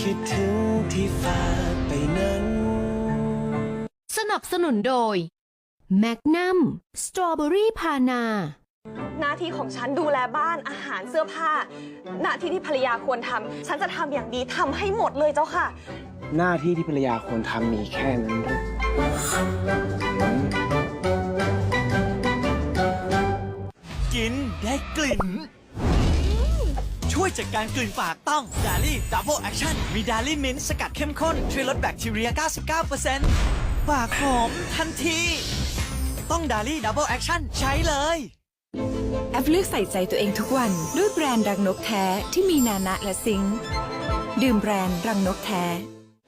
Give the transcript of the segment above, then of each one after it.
คิดถึงที่ฝากไปนั้น สนับสนุนโดยแมกนัมสตรอเบอรี่พานา หน้าที่ของฉันดูแลบ้านอาหารเสื้อผ้า หน้าที่ที่ภรรยาควรทำฉันจะทำอย่างดีทำให้หมดเลยเจ้าค่ะ หน้าที่ที่ภรรยาควรทำมีแค่นั้นหรือกินได้กลิ่น ช่วยจัดการกลิ่นปากต้องดาลี่ดับเบิลแอคชั่นมีดาลี่มินต์สกัดเข้มข้น ช่วยลดแบคทีเรีย 99%ปากหอมทันที ต้องดาลี่ดับเบิลแอคชั่นใช้เลย แอปเลือกใส่ใจตัวเองทุกวัน ด้วยแบรนด์รังนกแท้ที่มีนานะและซิงค์ดื่มแบรนด์รังนกแท้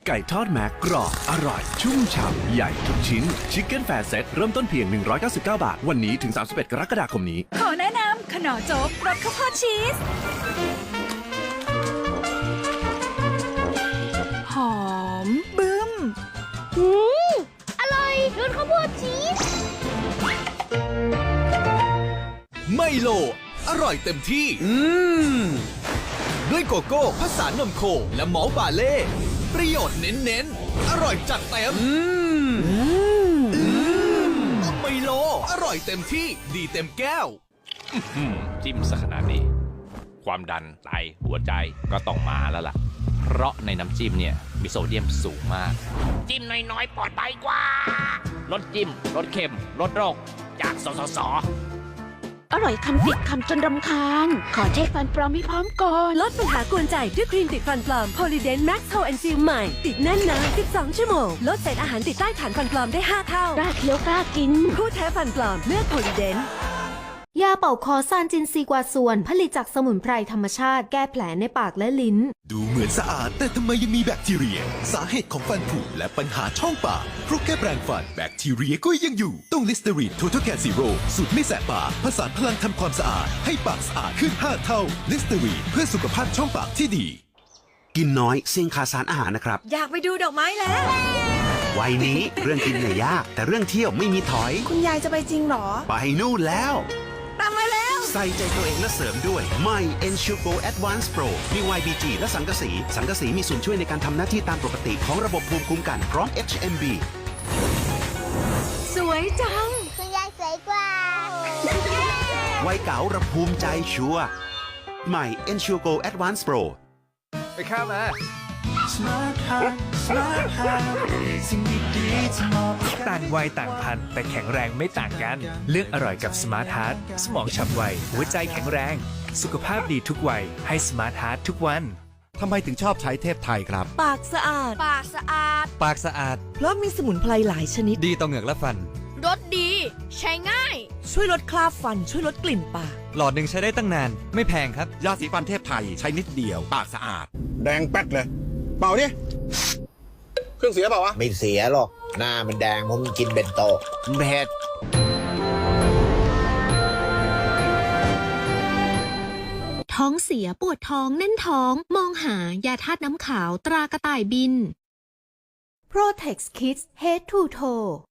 ไก่ทอดแม็กกรอบ อร่อย ชุ่มฉ่ำ ใหญ่ทุกชิ้นชิคเก้นแฟร์เซ็ตเริ่มต้นเพียง 199 บาท วันนี้ถึง 31 กรกฎาคมนี้ ขอแนะนำ ขนอโจ๊กรสข้าวโพดชีส หอม บึ้มไมโล อร่อยเต็มที่ อืม ด้วยโกโก้ผสานนมโคและหมอลบาเล่ ประโยชน์เน้นๆ อร่อยจัดเต็ม อืมอืมไมโล อร่อยเต็มที่ ดีเต็มแก้วอืม จิ้มซะขนาดนี้ ความดันไตหัวใจก็ต้องมาแล้วล่ะ เพราะในน้ำจิ้มเนี่ยมีโซเดียมสูงมาก จิ้มน้อยๆปลอดภัยกว่าลดจิ้มลดเค็มลดโรค จากสสสอร่อยคำติดคำจนรำคาญ ขอเช็คฟันปลอมให้พร้อมก่อน ลดปัญหากวนใจด้วยครีมติดฟันปลอม Polydent Max Hold and Seal ใหม่ ติดแน่นนาน12 ชั่วโมง ลดเศษอาหารติดใต้ฐานฟันปลอมได้ 5 เท่ากล้าเคี้ยวกล้ากิน คู่แท้ฟันปลอมเลือก Polydent ยาเป่าคอซานจินซีกวาส่วน ผลิตจากสมุนไพรธรรมชาติแก้แผลในปากและลิ้น ดูเหมือนสะอาด แต่ทำไมยังมีแบคทีเรีย สาเหตุของฟันผุและปัญหาช่องปากเพราะแค่แปรงฟันแบคทีเรียก็ยังอยู่ ต้องลิสเตอรีนทูท a แค r ซีโร่สูตรไม่แสบปากผสานพลังทำความสะอาด ให้ปากสะอาดขึ้น 5 เท่าลิสเตอรีนเพื่อสุขภาพช่องปากที่ดี กินน้อยเสี่ยงขาดสารอาหารนะครับ อยากไปดูดอกไม้แล้ว วัยนี้เรื่องกินเนี่ยยาก แต่เรื่องเที่ยวไม่มีถอย คุณยายจะไปจริงเหรอ ไปนู่นแล้ว ตามมาแล้ว ใส่ใจตัวเองและเสริมด้วยใหม่ Ensure Advanced Pro มี YBG และสังกะสี สังกะสีมีส่วนช่วยในการทำหน้าที่ตามปกติของระบบภูมิคุ้มกันพร้อม HMB สวยจัง คุณยายสวยกว่า วัยเก๋าระภูมิใจชัวร์ใหม่ Ensure Go Advanced Pro ไปข้ามา Smart Heart Smart Heart สิ่งดีๆที่มอบให้กัน ต่างวัยต่างพันธุ์แต่แข็งแรงไม่ต่างกัน เลือกอร่อยกับ Smart Heart สมองฉับไว หัวใจแข็งแรง สุขภาพดีทุกวัย ให้ Smart Heart ทุกวัน ทำไมถึงชอบใช้เทพไทยครับ ปากสะอาด ปากสะอาด ปากสะอาด เพราะมีสมุนไพรหลายชนิด ดีต่อเหงือกและฟัน รสดี ใช้ง่าย ช่วยลดคราบฟัน ช่วยลดกลิ่นปาก หลอดหนึ่งใช้ได้ตั้งนาน ไม่แพงครับ ยาสีฟันเทพไทยใช้นิดเดียว ปากสะอาด แดงแป๊ดเลย เป่าดิ เครื่องเสียเปล่าวะ ไม่เสียหรอก หน้ามันแดงเพราะมันกินเบนโตะเผ็ดท้องเสียปวดท้องแน่นท้อง มองหายาธาตุน้ำขาวตรากระต่ายบิน Protex Kids Head to Toe